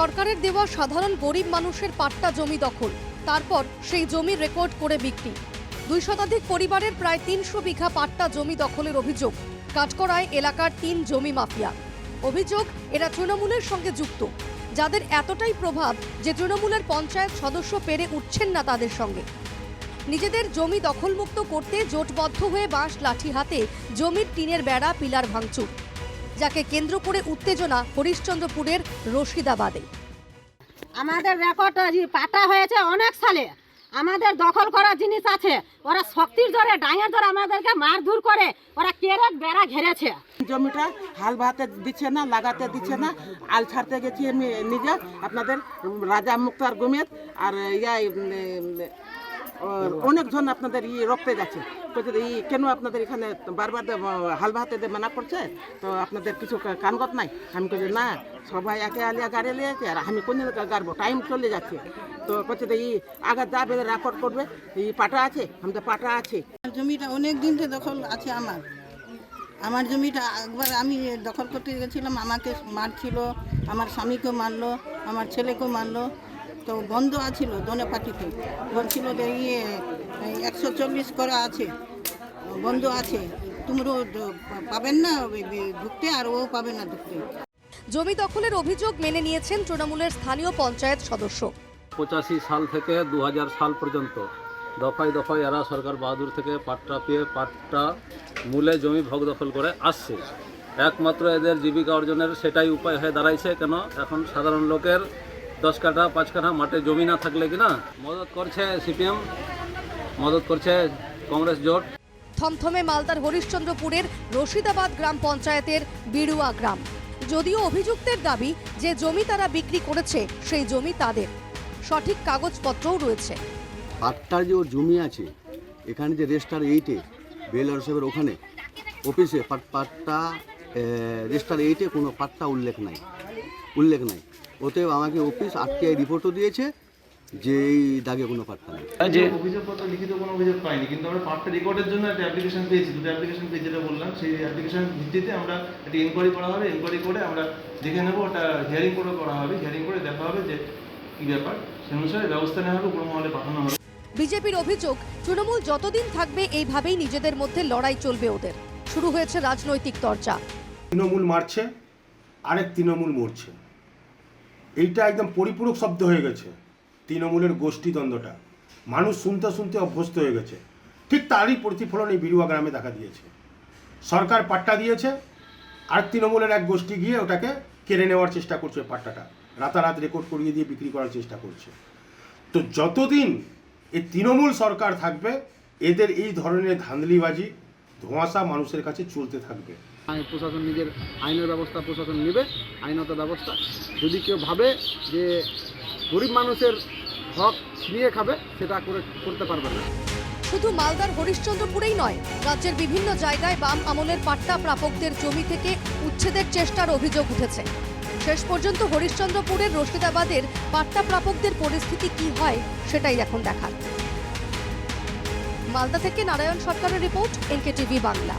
সরকারের দেওয়া সাধারণ গরিব মানুষের পাট্টা জমি দখল। তারপর সেই জমি রেকর্ড করে বিক্রি। দুই শতাধিক পরিবারের প্রায় তিনশো বিঘা পাট্টা জমি দখলের অভিযোগ। কাঠকড়ায় এলাকার তিন জমি মাফিয়া। অভিযোগ, এরা তৃণমূলের সঙ্গে যুক্ত। যাদের এতটাই প্রভাব যে তৃণমূলের পঞ্চায়েত সদস্য পেরে উঠছেন না তাদের সঙ্গে। নিজেদের জমি দখলমুক্ত করতে জোটবদ্ধ হয়ে বাঁশ লাঠি হাতে জমির টিনের বেড়া, পিলার ভাঙচুর। যাকে কেন্দ্র করে উত্তেজনা হরিশ্চন্দ্রপুরের রশিদাবাদে। আমাদের রেকর্ড পাটা হয়েছে অনেক সালে। আমাদের দখল করা জিনিস আছে। ওরা শক্তির জোরে ডাঙের জোরে আমাদেরকে মারধর করে। ওরা কেরেক বেড়া ঘেরেছে। জমিটা হাল বাহাতে দিচ্ছে না লাগাতে দিচ্ছে না। আল ছাড়তে গেছি আমি নিজে। আপনাদের রাজা মুক্তার গুমেদ আর ইয়া অনেকজন আপনাদের ই রক্তে যাচ্ছে। ই কেন আপনাদের এখানে বারবার হাল দে মানা করছে, তো আপনাদের কিছু কানগত নাই? আমি বলছি না, সবাই একে আলিয়া গাড়ি লিয়েছে আর আমি কোন গাড়বো? টাইম চলে যাচ্ছে। তো ই আগে যা যাবে রেকর্ড করবে, এই পাটা আছে আমি তো পাটা আছে। জমিটা অনেক দিন থেকে দখল আছে আমার। আমার জমিটা একবার আমি দখল করতে গেছিলাম, আমাকে মারছিল, আমার স্বামীকেও মারলো, আমার ছেলেকেও মারলো। তো বন্ধ আছিল দনে পার্টিতে বলছিল যে ইয়ে একশো চল্লিশ করা আছে বন্ধ আছে। তোমরাও পাবেন না ঢুকতে আর ও পাবে না ঢুকতে। জমি দখলের অভিযোগ মেনে নিয়েছেন তৃণমূলের স্থানীয় পঞ্চায়েত সদস্য। পঁচাশি সাল থেকে দু হাজার সাল পর্যন্ত দফায় দফায় এরা সরকার বাহাদুর থেকে পাট্টা পেয়ে পাট্টা মূলে জমি ভোগ দখল করে আসছে। একমাত্র এদের জীবিকা অর্জনের সেটাই উপায় হয়ে দাঁড়াইছে কেন? এখন সাধারণ লোকের দশ কাঠা পাঁচ কাঠা মাঠে জমি না থাকলে কি না? মদত করছে সিপিএম মদত করছে কংগ্রেস জোট। থমথমে মালদার হরিশ্চন্দ্রপুরের রশিদাবাদ গ্রাম পঞ্চায়েতের বিড়ুয়া গ্রাম। যদিও অভিযুক্তের দাবি যে জমি তারা বিক্রি করেছে সেই জমি তাদের। সঠিক কাগজপত্রও রয়েছে। পাট্টার যে ওর জমি আছে এখানে যে রেজিস্টার এইটে বেলার সাহেবের ওখানে অফিসে পাট পাট্টা রেজিস্টার এইটে কোনো পাট্টা উল্লেখ নাই উল্লেখ নাই। ওতে আমাকে অফিস আটটিআই রিপোর্টও দিয়েছে যে এই দাগে কোনো পাট্টা নেই। যে অভিযোগপত্র লিখিত কোনো অভিযোগ পাইনি কিন্তু আমরা পার্টটা রেকর্ডের জন্য একটা অ্যাপ্লিকেশন পেয়েছি দুটো অ্যাপ্লিকেশন পেয়ে যেটা বললাম। সেই অ্যাপ্লিকেশন ভিত্তিতে আমরা একটা এনকোয়ারি করা হবে এনকোয়ারি করে আমরা দেখে নেব ওটা হিয়ারিং করে করা হবে হিয়ারিং করে দেখা হবে যে কী ব্যাপার। সে অনুসারে ব্যবস্থা নেওয়া হবে উপর মহলে পাঠানো হবে। বিজেপির অভিযোগ তৃণমূল যতদিন থাকবে এইভাবেই নিজেদের মধ্যে লড়াই চলবে ওদের। শুরু হয়েছে রাজনৈতিক চর্চা তৃণমূল মারছে আরেক তৃণমূল মরছে। এইটা একদম পরিপূরক শব্দ হয়ে গেছে। তৃণমূলের গোষ্ঠীদ্বন্দ্বটা। মানুষ শুনতে শুনতে অভ্যস্ত হয়ে গেছে। ঠিক তারই প্রতিফলন এই বিরুয়া গ্রামে দেখা দিয়েছে। সরকার পাট্টা দিয়েছে আর তৃণমূলের এক গোষ্ঠী গিয়ে ওটাকে কেড়ে নেওয়ার চেষ্টা করছে পাট্টাটা। রাতারাত রেকর্ড করিয়ে দিয়ে বিক্রি করার চেষ্টা করছে। তো যতদিন এই তৃণমূল সরকার থাকবে, এদের এই ধরনের ধান্দলিবাজি, ধোঁয়াশা মানুষের কাছে চলতে থাকবে। প্রশাসন নিজের আইনের ব্যবস্থা, প্রশাসন নেবে, আইনত ব্যবস্থা। যদি কেউ ভাবে যে গরিব মানুষের হক ছিনিয়ে খাবে, সেটা করে করতে পারবে না। শুধু মালদার হরিশ্চন্দ্রপুরেই নয়, রাজ্যের বিভিন্ন জায়গায় বাম আমলের পাট্টা প্রাপকদের জমি থেকে উচ্ছেদের চেষ্টার অভিযোগ উঠেছে। শেষ পর্যন্ত হরিশ্চন্দ্রপুরের রশিদাবাদের পাট্টা প্রাপকদের পরিস্থিতি কি হয়, সেটাই এখন দেখার। মালদা থেকে নারায়ণ সরকারের রিপোর্ট এনকে টিভি বাংলা।